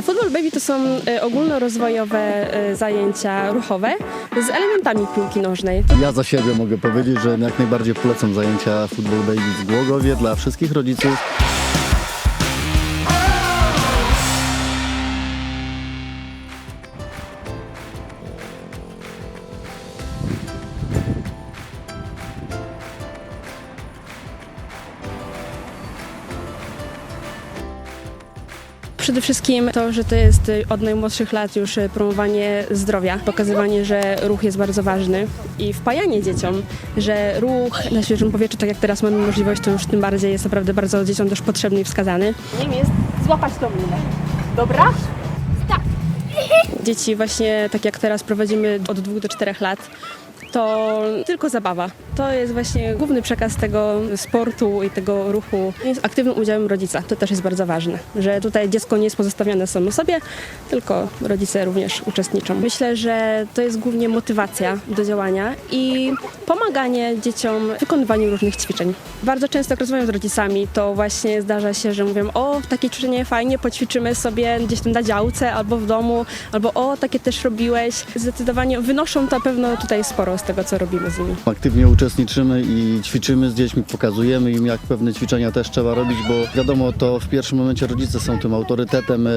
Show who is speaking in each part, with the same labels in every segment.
Speaker 1: Football Baby to są e, ogólnorozwojowe e, zajęcia ruchowe z elementami piłki nożnej.
Speaker 2: Ja za siebie mogę powiedzieć, że jak najbardziej polecam zajęcia Football Baby w Głogowie dla wszystkich rodziców.
Speaker 1: Przede wszystkim to, że to jest e, od najmłodszych lat już e, promowanie zdrowia, pokazywanie, że ruch jest bardzo ważny i wpajanie dzieciom, że ruch na świeżym powietrzu, tak jak teraz mamy możliwość, to już tym bardziej jest naprawdę bardzo dzieciom też potrzebny i wskazany. Nim jest złapać tą linę. Dobra? Dzieci właśnie, tak jak teraz prowadzimy od 2 do 4 lat, to tylko zabawa. To jest właśnie główny przekaz tego sportu i tego ruchu. Jest aktywnym udziałem rodzica. To też jest bardzo ważne, że tutaj dziecko nie jest pozostawione samo sobie, tylko rodzice również uczestniczą. Myślę, że to jest głównie motywacja do działania i pomaganie dzieciom w wykonywaniu różnych ćwiczeń. Bardzo często jak rozmawiam z rodzicami, to właśnie zdarza się, że mówią, o, takie ćwiczenie fajnie, poćwiczymy sobie gdzieś tam na działce albo w domu, albo o, takie też robiłeś. Zdecydowanie wynoszą to pewno tutaj sporo z tego, co robimy z nimi.
Speaker 2: Aktywnie uczestniczymy i ćwiczymy z dziećmi, pokazujemy im, jak pewne ćwiczenia też trzeba robić, bo wiadomo, to w pierwszym momencie rodzice są tym autorytetem, e,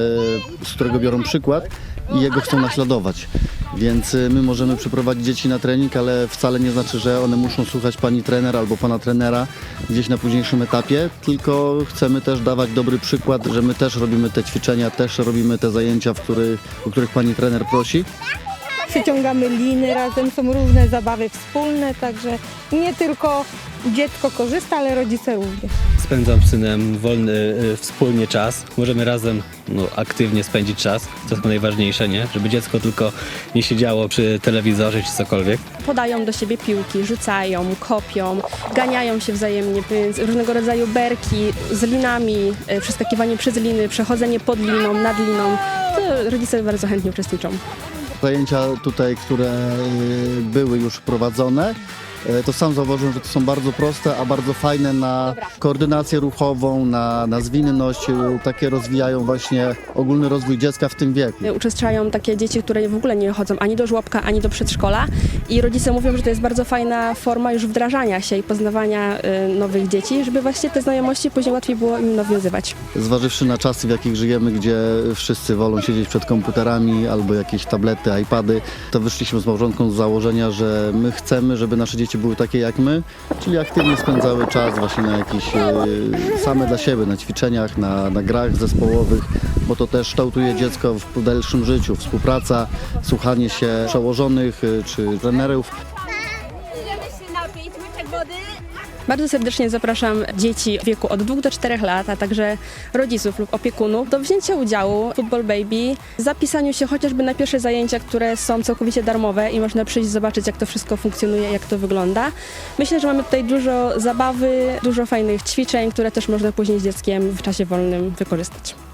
Speaker 2: z którego biorą przykład i jego chcą naśladować. Więc e, my możemy przyprowadzić dzieci na trening, ale wcale nie znaczy, że one muszą słuchać pani trener albo pana trenera gdzieś na późniejszym etapie, tylko chcemy też dawać dobry przykład, że my też robimy te ćwiczenia, też robimy te zajęcia, w których, o których pani trener prosi.
Speaker 3: Przyciągamy liny razem, są różne zabawy wspólne, także nie tylko dziecko korzysta, ale rodzice również.
Speaker 4: Spędzam z synem wolny y, wspólnie czas. Możemy razem no, aktywnie spędzić czas. To jest najważniejsze, nie? Żeby dziecko tylko nie siedziało przy telewizorze czy cokolwiek.
Speaker 1: Podają do siebie piłki, rzucają, kopią, ganiają się wzajemnie, więc różnego rodzaju berki z linami, e, przeskakiwanie przez liny, przechodzenie pod liną, nad liną. To rodzice bardzo chętnie uczestniczą.
Speaker 2: Zajęcia tutaj, które y, były już prowadzone, to sam zauważyłem, że to są bardzo proste, a bardzo fajne na koordynację ruchową, na, na zwinność, y, takie rozwijają właśnie ogólny rozwój dziecka w tym wieku.
Speaker 1: Uczestniczą takie dzieci, które w ogóle nie chodzą ani do żłobka, ani do przedszkola i rodzice mówią, że to jest bardzo fajna forma już wdrażania się i poznawania e, nowych dzieci, żeby właśnie te znajomości później łatwiej było im nawiązywać.
Speaker 2: Zważywszy na czasy, w jakich żyjemy, gdzie wszyscy wolą siedzieć przed komputerami albo jakieś tablety, iPady, to wyszliśmy z małżonką z założenia, że my chcemy, żeby nasze dzieci były takie jak my, czyli aktywnie spędzały czas właśnie na jakichś y, same dla siebie, na ćwiczeniach, na, na grach zespołowych, bo to też kształtuje dziecko w dalszym życiu. Współpraca, słuchanie się przełożonych y, czy trenerów.
Speaker 1: Bardzo serdecznie zapraszam dzieci w wieku od 2 do 4 lat, a także rodziców lub opiekunów do wzięcia udziału w Football Baby, zapisaniu się chociażby na pierwsze zajęcia, które są całkowicie darmowe i można przyjść zobaczyć, jak to wszystko funkcjonuje, jak to wygląda. Myślę, że mamy tutaj dużo zabawy, dużo fajnych ćwiczeń, które też można później z dzieckiem w czasie wolnym wykorzystać.